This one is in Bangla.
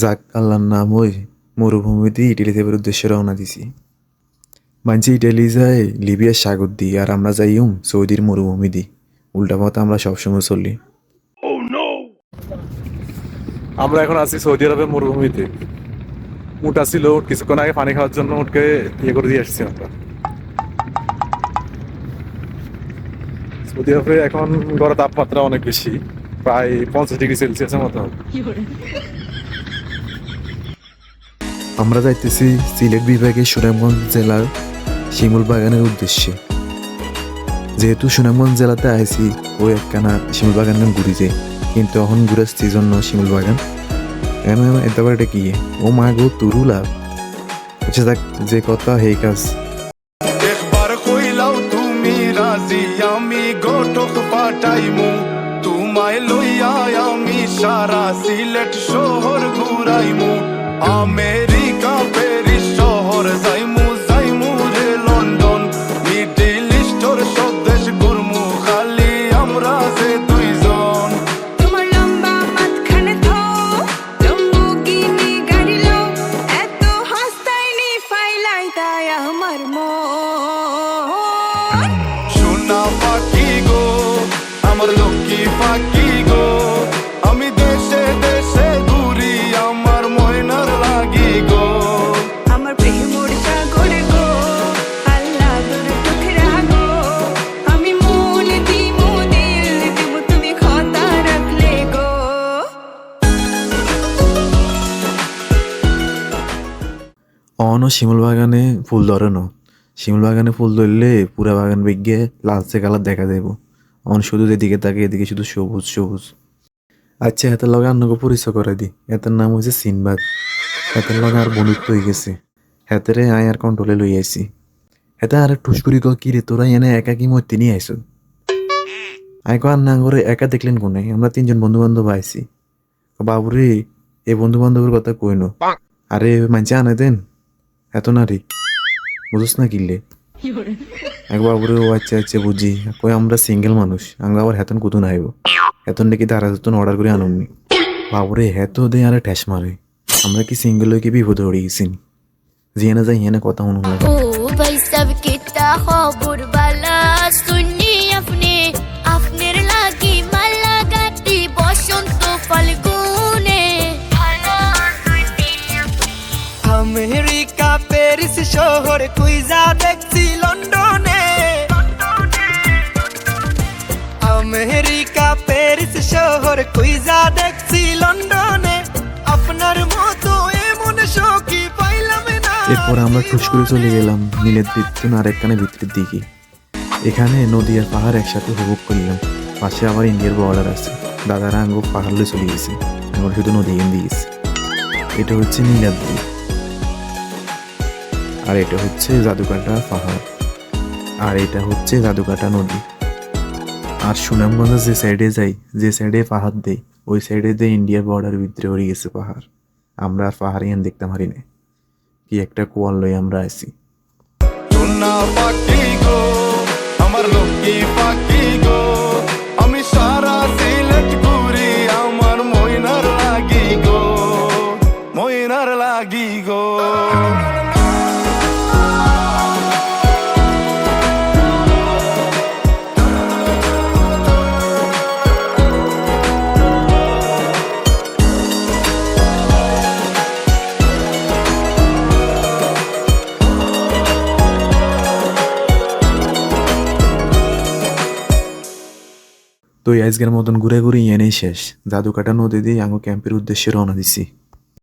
যাক আল্লাহর নাম ওই মরুভূমিতে ইটালি দেবের উদ্দেশ্যে রওনা দিছি। মানছি ইটালি যায় লিবিয়ার সাগর দিই আর আমরা যাই উম সৌদির মরুভূমি দিই উল্টা পথে আমরা সবসময় চলি। আমরা এখন আছি সৌদি আরবের মরুভূমিতে। উট আসছিল উট কিছুক্ষণ আগে পানি খাওয়ার জন্য উটকে ইয়ে করে দিয়ে আসছি আমরা। সৌদি আরবে এখন গড় তাপমাত্রা অনেক বেশি প্রায় পঞ্চাশ ডিগ্রি সেলসিয়াসের মতো। হবে। আমরা যাইতেছি সিলেট বিভাগের সুনামগঞ্জ জেলার শিমুল বাগানের উদ্দেশ্যে। যেহেতু সুনামগঞ্জ জেলাতে আইছি ওই একখানা শিমুল বাগান নাম ঘুরিছে কিন্তু এখন ঘুরে সিজন ন শিমুল বাগান। এমন এত এটা কি? ও মা গো, তুরু লাভ। আচ্ছা দেখ যে কথা হে কাজ। আমি সারা সিলেট শহর ঘুরাইমু। America More. অন শিমুল বাগানে ফুল ধরে ন শিমুল বাগানে ফুল ধরলে পুরা বাগান বেগে লালচে কালার দেখা যাইব। অন শুধু এদিকে তাকে এদিকে শুধু সবুজ সবুজ। আচ্ছা এত লগে আন্নকে পরিচয় করে দি। এটার নাম হয়েছে সিনবাদ। এটার লগে আর বন্ধুত্ব হয়ে গেছে। হেতেরে আয় আর কন্ট্রোলে লই আইছি। হেতে আর ঠুস করি ক কি রে তোরা এনে একা কি মরতে নিয়ে আইস আই কো না করে একা দেখলেন কোনে? আমরা তিনজন বন্ধু বান্ধব আইছি বাবুরে এই বন্ধু বান্ধবের কথা কইনো। আরে মানছে আনে দেন। এত নারী? বুঝোস না কিনলে একবার উপরে ও আচ্ছা আচ্ছা বুঝি। কই আমরা সিঙ্গেল মানুষ। আমরা আবার হেতন কুতুন আইব হেতন নাকি তারা হেতন অর্ডার করে আনুননি বাবুরে হেত দে আর ঠেস মারে। আমরা কি সিঙ্গেল হয়ে কি বিপদ উড়ে গেছি যে না যাই হিয়ানা কথা মনে প্যারিস শহর কুইজা দেখছি লন্ডনে। আমেরিকা, প্যারিস, শহর কুইজা দেখছি লন্ডনে। আপনার মতো এমন সখী পাইলাম না। এরপর আমরা ঠুস করে চলে গেলাম নীলের বৃত্তন আর একখানে ভিতরের দিকে। এখানে নদী আর পাহাড় একসাথে উপভোগ করলাম। পাশে আবার ইন্ডিয়ার বর্ডার আছে। দাদারা আঙ্গো পাহাড়লে চলে গেছে। আমরা শুধু নদী এন দিয়েছি। এটা হচ্ছে নীলাদ্রি আর এটা হচ্ছে জাদুকাটা পাহাড়। আর এটা হচ্ছে জাদুকাটা নদী। আর সুনামগঞ্জ যে সাইডে যাই, যে সাইডে পাহাড় দেয় ওই সাইডে দিয়ে ইন্ডিয়ার বর্ডার ভিতরে হয়ে গেছে পাহাড়। আমরা আর পাহাড় দেখতে পারি না কি একটা কোয়াল লই আমরা আছি তো আজকের মতন ঘুরে ঘুরে এনেই শেষ। জাদুকাটা নদী দিয়ে ক্যাম্পের উদ্দেশ্যে রওনা দিছি।